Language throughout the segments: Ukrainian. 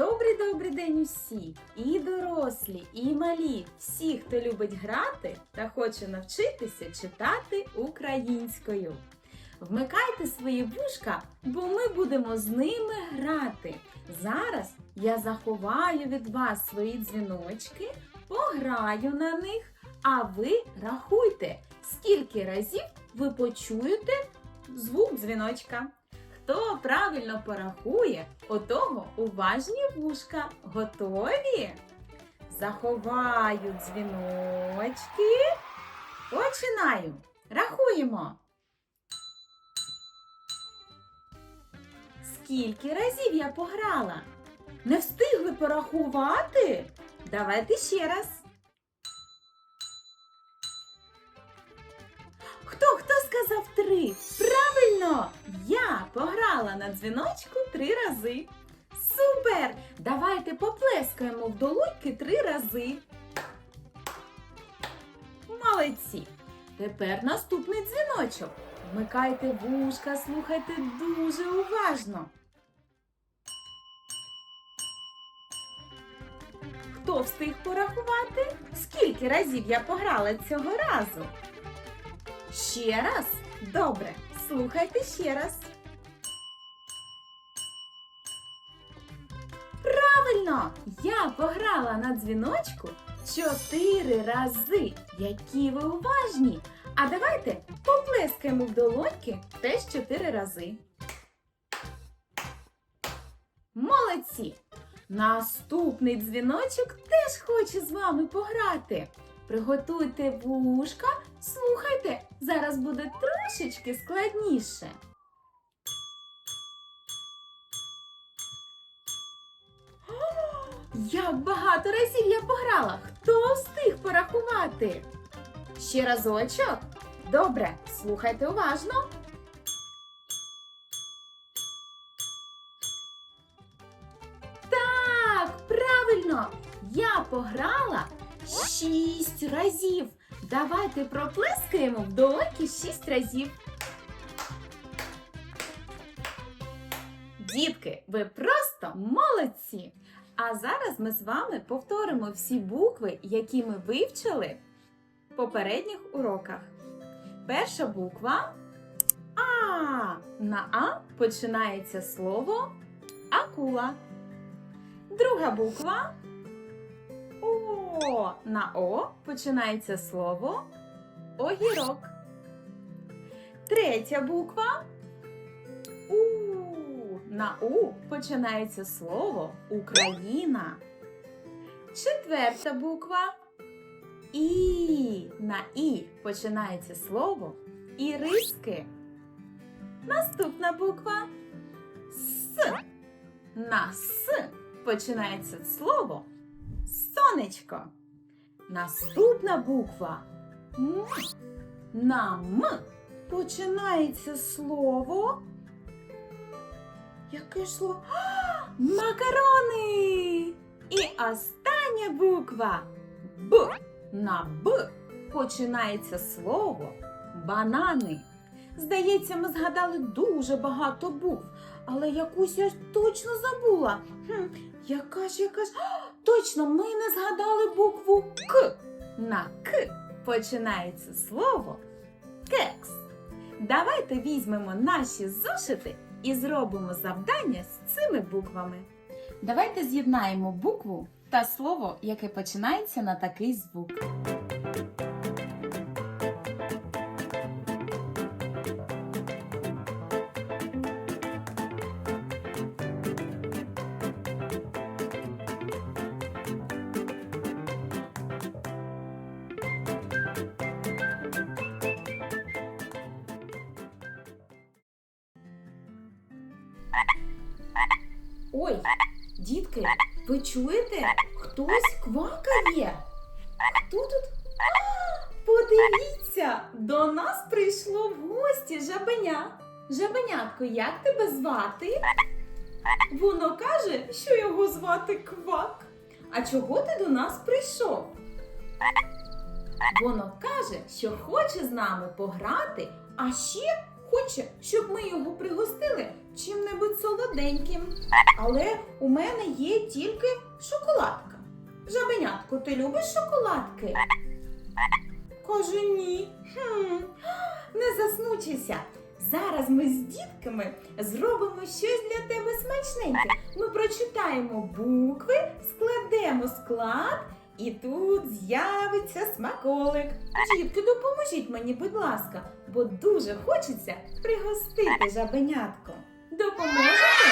Добрий добрий день усі! І дорослі, і малі, всі, хто любить грати та хоче навчитися читати українською. Вмикайте свої вушка, бо ми будемо з ними грати. Зараз я заховаю від вас свої дзвіночки, пограю на них, а ви рахуйте, скільки разів ви почуєте звук дзвіночка. Хто правильно порахує, у того уважні вушка. Готові? Заховаю дзвіночки. Починаю. Рахуємо. Скільки разів я пограла? Не встигли порахувати? Давайте ще раз. Пограла на дзвіночку три рази. Супер! Давайте поплескаємо в долоньки три рази. Молодці! Тепер наступний дзвіночок. Вмикайте вушка, слухайте дуже уважно. Хто встиг порахувати? Скільки разів я пограла цього разу? Ще раз? Добре, слухайте ще раз. Правильно! Я пограла на дзвіночку чотири рази. Які ви уважні! А давайте поплескаємо в долоньки теж чотири рази. Молодці! Наступний дзвіночок теж хоче з вами пограти. Приготуйте вушка, слухайте, зараз буде трошечки складніше. Як багато разів я пограла! Хто встиг порахувати? Ще разочок? Добре, слухайте уважно. Так, правильно! Я пограла шість разів. Давайте проплескаємо в долоньки шість разів. Дітки, ви просто молодці! А зараз ми з вами повторимо всі букви, які ми вивчили в попередніх уроках. Перша буква А. На А починається слово акула. Друга буква О. На О починається слово огірок. Третя буква. На У починається слово Україна. Четверта буква І. На І починається слово Іриски. Наступна буква С. На С починається слово Сонечко. Наступна буква М. На М починається слово. Яке ж слово? Макарони! І остання буква Б. На Б починається слово банани. Здається, ми згадали дуже багато букв, але якусь я точно забула. Хм, яка ж яка ж. Точно, ми не згадали букву К. На К починається слово кекс. Давайте візьмемо наші зошити і зробимо завдання з цими буквами. Давайте з'єднаємо букву та слово, яке починається на такий звук. Дітки, ви чуєте? Хтось квакає. Хто тут? А, подивіться, до нас прийшло в гості жабеня. Жабенятко, як тебе звати? Воно каже, що його звати Квак. А чого ти до нас прийшов? Воно каже, що хоче з нами пограти, а ще хоче, щоб ми його пригостили чим-небудь солоденьким. Але у мене є тільки шоколадка. Жабенятко, ти любиш шоколадки? Каже ні. Хм, не засмучуйся. Зараз ми з дітками зробимо щось для тебе смачненьке. Ми прочитаємо букви, складемо склад, і тут з'явиться смаколик. Дітки, допоможіть мені, будь ласка, бо дуже хочеться пригостити жабенятко. Допоможете?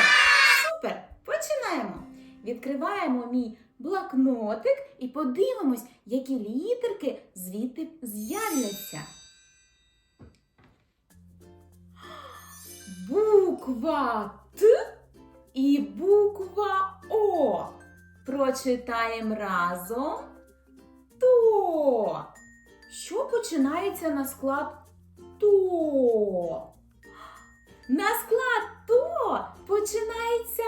Супер! Починаємо! Відкриваємо мій блокнотик і подивимось, які літерки звідти з'являться. Буква Т і буква О. Прочитаємо разом. То. Що починається на склад то? На склад починається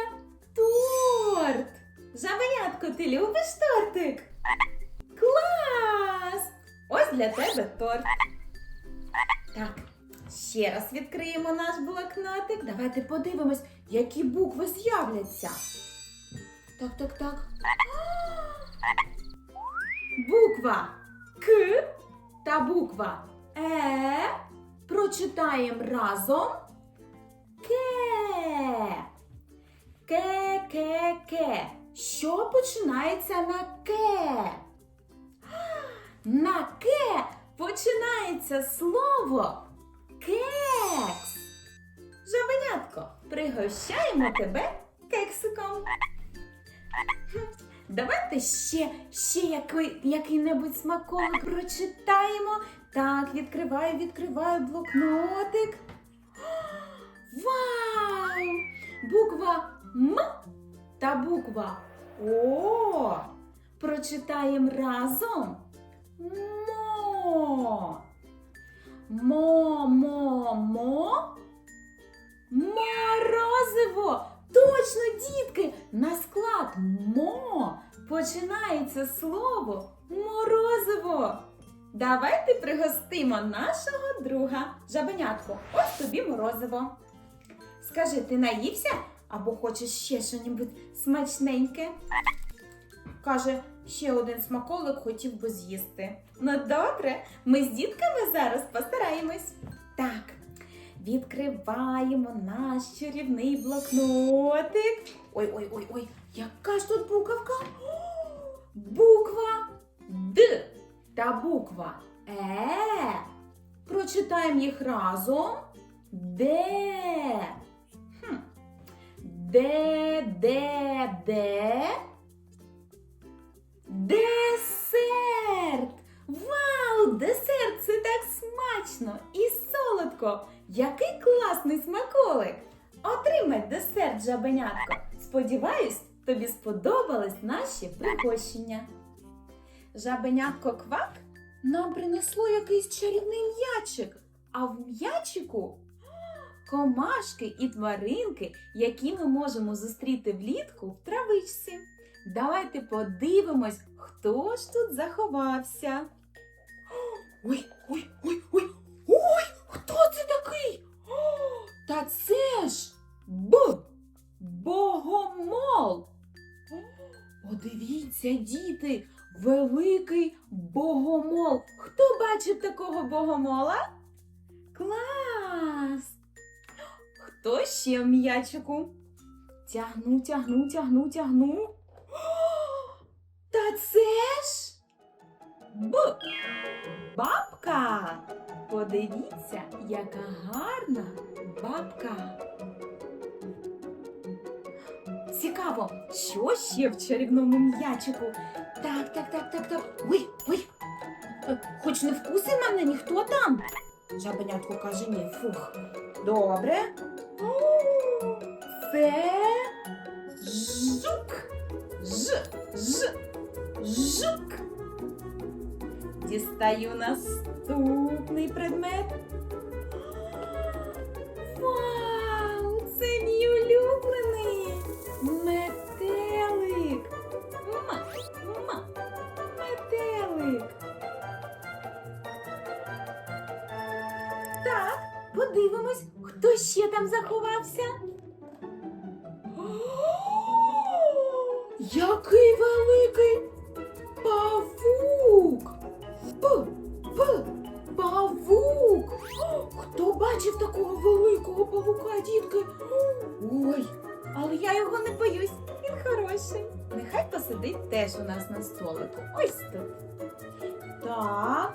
торт. Жабенятко, ти любиш тортик? Клас! Ось для тебе торт. Так, ще раз відкриємо наш блокнотик. Давайте подивимось, які букви з'являться. Так, так, так. Буква К та буква Е. Прочитаємо разом. Ке. Ке, ке, ке. Що починається на ке? На ке починається слово кекс. Жабенятко, пригощаємо тебе кексиком. Давайте ще, ще який, який-небудь смаколик прочитаємо. Так, відкриваю, відкриваю блокнотик. Буква М та буква О. Прочитаємо разом. Мо. Мо, мо, мо. Морозиво. Точно, дітки, на склад мо починається слово морозиво. Давайте пригостимо нашого друга жабенятку. Ось тобі морозиво. Скажи, ти наївся або хочеш ще щось смачненьке? Каже, ще один смаколик хотів би з'їсти. Ну добре, ми з дітками зараз постараємось. Так, відкриваємо наш чарівний блокнотик. Ой, ой, ой, ой, яка ж тут буковка? Буква Д та буква Е. Прочитаємо їх разом. Де. Де, де, де. Десерт! Вау! Десерт! Це так смачно і солодко! Який класний смаколик! Отримай десерт, жабенятко! Сподіваюсь, тобі сподобались наші пригощення. Жабенятко квак нам принесло якийсь чарівний м'ячик, а в м'ячику комашки і тваринки, які ми можемо зустріти влітку в травичці. Давайте подивимось, хто ж тут заховався. Ой, ой, ой, ой, ой, хто це такий? О, та це ж Б. Богомол. Подивіться, діти, великий богомол. Хто бачив такого богомола? Клас! Хто ще в м'ячику? Тягну, тягну, тягну, тягну. Та це ж Б. Бабка. Подивіться, яка гарна бабка. Цікаво, що ще в чарівному м'ячику? Так, так, так, так, так. Ой, ой. Е, Хоч не вкусив мене ніхто там. Жабенятко каже ні, фух. Добре. Це жук. Ж, ж, жук. Дістаю наступний предмет. Вау! Це мій улюблений метелик. Ма, ма, метелик. Так, подивимось, хто ще там заховався. Який великий павук! П, п, павук! Хто бачив такого великого павука, дітки? Ой, але я його не боюсь, він хороший. Нехай посидить теж у нас на столику. Ось тут. Так,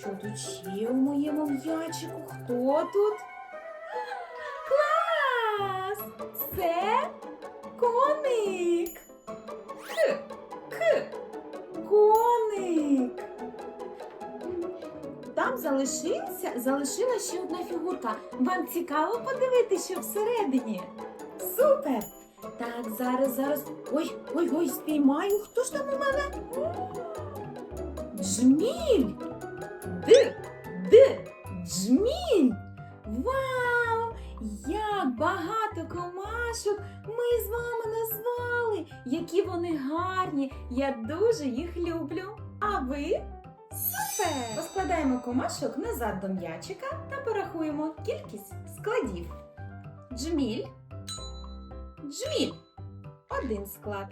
що тут ще у моєму м'ячику? Хто тут? Клас! Це коник. К, к, коник. Там залишилася, залишила ще одна фігурка. Вам цікаво подивитися, що всередині? Супер! Так, зараз, зараз. Ой, ой, ой, спіймаю. Хто ж там у мене? Джміль! Д, Д, джміль! Вау! Як багато комашок ми з вами назвали! Які вони гарні! Я дуже їх люблю. А ви? Супер! Поскладаємо комашок назад до м'ячика та порахуємо кількість складів. Джміль. Джміль. Один склад.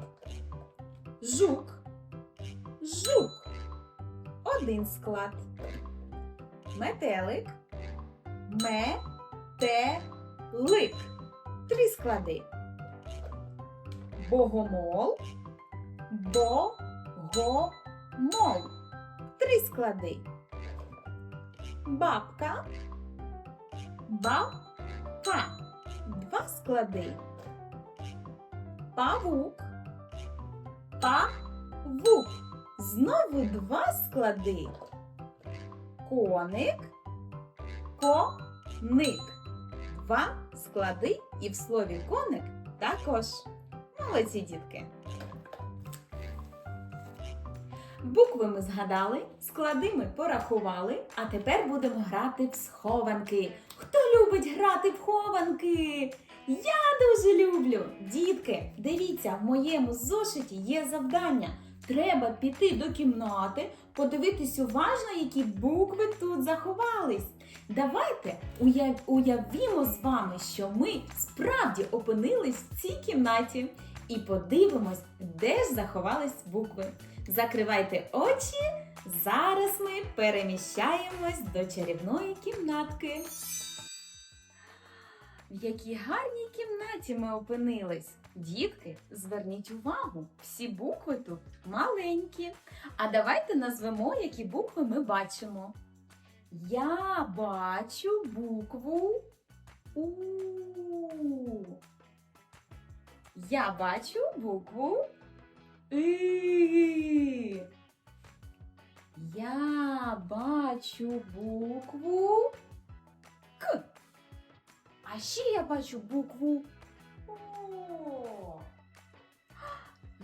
Жук. Жук. Один склад. Метелик. Метелик. Три склади. Богомол. Богомол. Три склади. Бабка. Бабка. Два склади. Павук. Павук. Знову два склади. Коник. Коник. Два склади і в слові коник також. Молодці дітки. Букви ми згадали, склади ми порахували, а тепер будемо грати в схованки. Хто любить грати в хованки? Я дуже люблю. Дітки, дивіться, в моєму зошиті є завдання. Треба піти до кімнати, подивитись уважно, які букви тут заховались. Давайте уяв- уявімо з вами, що ми справді опинились в цій кімнаті і подивимось, де ж заховались букви. Закривайте очі. Зараз ми переміщаємось до чарівної кімнатки. В якій гарній кімнаті ми опинились. Дітки, зверніть увагу, всі букви тут маленькі. А давайте назвемо, які букви ми бачимо. Я бачу букву У. Я бачу букву І. Я бачу букву К. А ще я бачу букву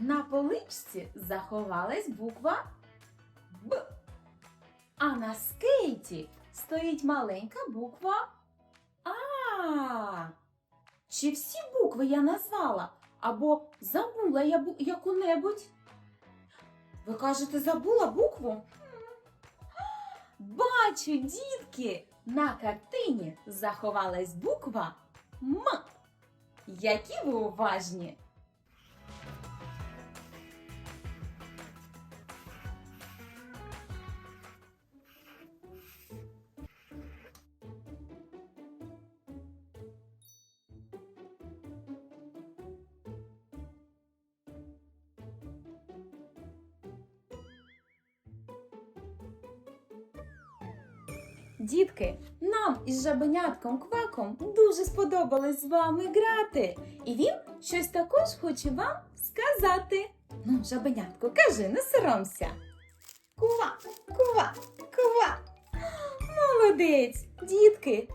На поличці заховалась буква Б. А на скейті стоїть маленька буква А. Чи всі букви я назвала? Або забула я бу- яку-небудь? Ви кажете, забула букву? Бачу, дітки, на картині заховалась буква М. Які ви уважні? Дітки, нам із жабенятком кваком дуже сподобалось з вами грати. І він щось також хоче вам сказати. Ну, жабенятко, кажи, не соромся. Кува. Молодець, дітки,